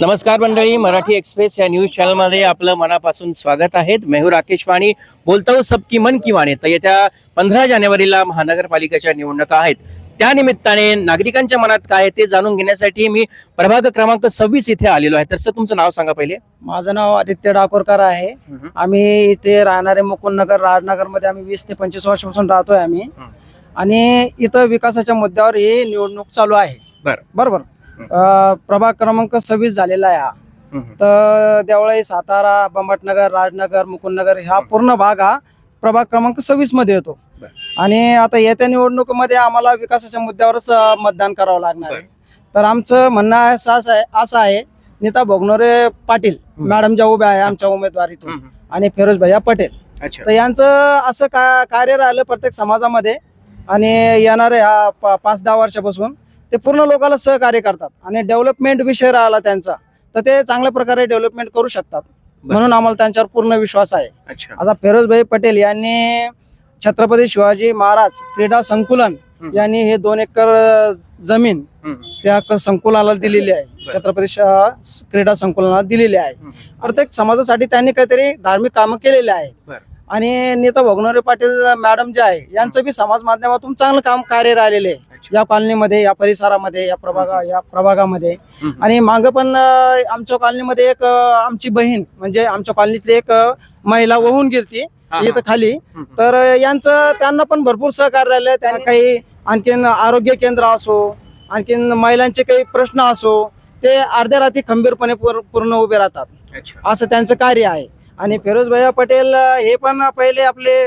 नमस्कार मंडळी मराठी एक्सप्रेस या न्यूज चॅनलमध्ये आपलं मनापासून स्वागत आहे. मेहूर आकेशवाणी बोलतो सबकी मन की वाणी. तर येत्या पंधरा जानेवारीला महानगरपालिकेच्या निवडणुका आहेत. त्या निमित्ताने नागरिकांच्या मनात काय ते जाणून घेण्यासाठी मी प्रभाग क्रमांक सव्वीस इथे आलेलो आहे. तर सर तुमचं नाव सांगा पहिले. माझं नाव आदित्य डाकोरकर आहे. आम्ही इथे राहणारे मुकुंदनगर राजनगरमध्ये आम्ही वीस ते पंचवीस वर्षापासून राहतोय आम्ही. आणि इथं विकासाच्या मुद्द्यावर ही निवडणूक चालू आहे. बरं. बरोबर. प्रभाग क्रमांक सव्वीस झालेला आहे हा. तर देवळाई सातारा बंबटनगर राजनगर मुकुंदनगर हा पूर्ण भाग हा प्रभाग क्रमांक सव्वीसमध्ये येतो. आणि आता येत्या निवडणुकीमध्ये आम्हाला विकासाच्या मुद्द्यावरच मतदान करावं लागणार आहे. तर आमचं म्हणणं आहे असं आहे असं आहे नीता भोगनोरे पाटील हं. मॅडम ज्या उभ्या आहे आमच्या उमेदवारीतून आणि फिरोज भैया पटेल. तर यांचं असं का कार्य राहिलं प्रत्येक समाजामध्ये आणि येणारे ह्या पा- पाच दहा वर्षापासून ते पूर्ण लोकांना सहकार्य करतात आणि डेव्हलपमेंट विषय राहिला त्यांचा तर ते चांगल्या प्रकारे डेव्हलपमेंट करू शकतात म्हणून आम्हाला त्यांच्यावर पूर्ण विश्वास आहे अच्छा आता फिरोजभाई पटेल यांनी छत्रपती शिवाजी महाराज क्रीडा संकुलन. यांनी हे दोन एकर जमीन. त्या संकुलाला दिलेली आहे. छत्रपती क्रीडा संकुलनाला दिलेली आहे. प्रत्येक समाजासाठी त्यांनी काहीतरी धार्मिक कामं केलेले आहेत. आणि नेता भोगनोरे पाटील मॅडम जे आहे यांचं बी समाज माध्यमातून चांगलं काम कार्य राहिलेले आहे. या कॉलनीमध्ये या परिसरामध्ये या प्रभागा या प्रभागामध्ये. आणि मागं पण आमच्या कॉलनीमध्ये एक आमची बहीण म्हणजे आमच्या कॉलनीतली एक महिला वाहून गेलती. इथं खाली. तर यांचं त्यांना पण भरपूर सहकार्य राहिलं त्यांनी काही आणखीन आरोग्य केंद्र असो आणखीन महिलांचे काही प्रश्न असो ते अर्ध्या रात्री खंबीरपणे पूर- पूर्ण उभे राहतात असं त्यांचं कार्य आहे आणि फिरोज भैया पटेल हे पण पहिले आपले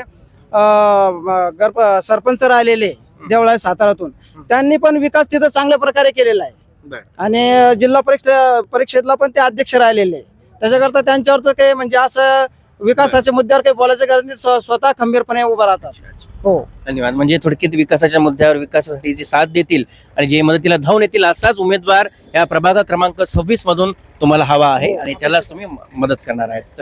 सरपंच राहिलेले देवळा सातारातून. त्यांनी पण विकास तिथं चांगल्या प्रकारे केलेला आहे. आणि जिल्हा परीक्षा परीक्षेतला पण ते अध्यक्ष राहिलेले. त्याच्याकरता त्यांच्यावर तर काही म्हणजे असं विकासाच्या मुद्द्यावर काही बोलायचं गरज नाही. स्व- स्वतः खंबीरपणे उभं राहतात. हो. धन्यवाद. म्हणजे थोडक्यात विकासाच्या मुद्द्यावर विकासासाठी जे साथ देतील आणि जे मदतीला धावून येतील असाच उमेदवार या प्रभाग क्रमांक सव्वीस मधून तुम्हाला हवा आहे आणि त्यालाच तुम्ही मदत करणार आहेत.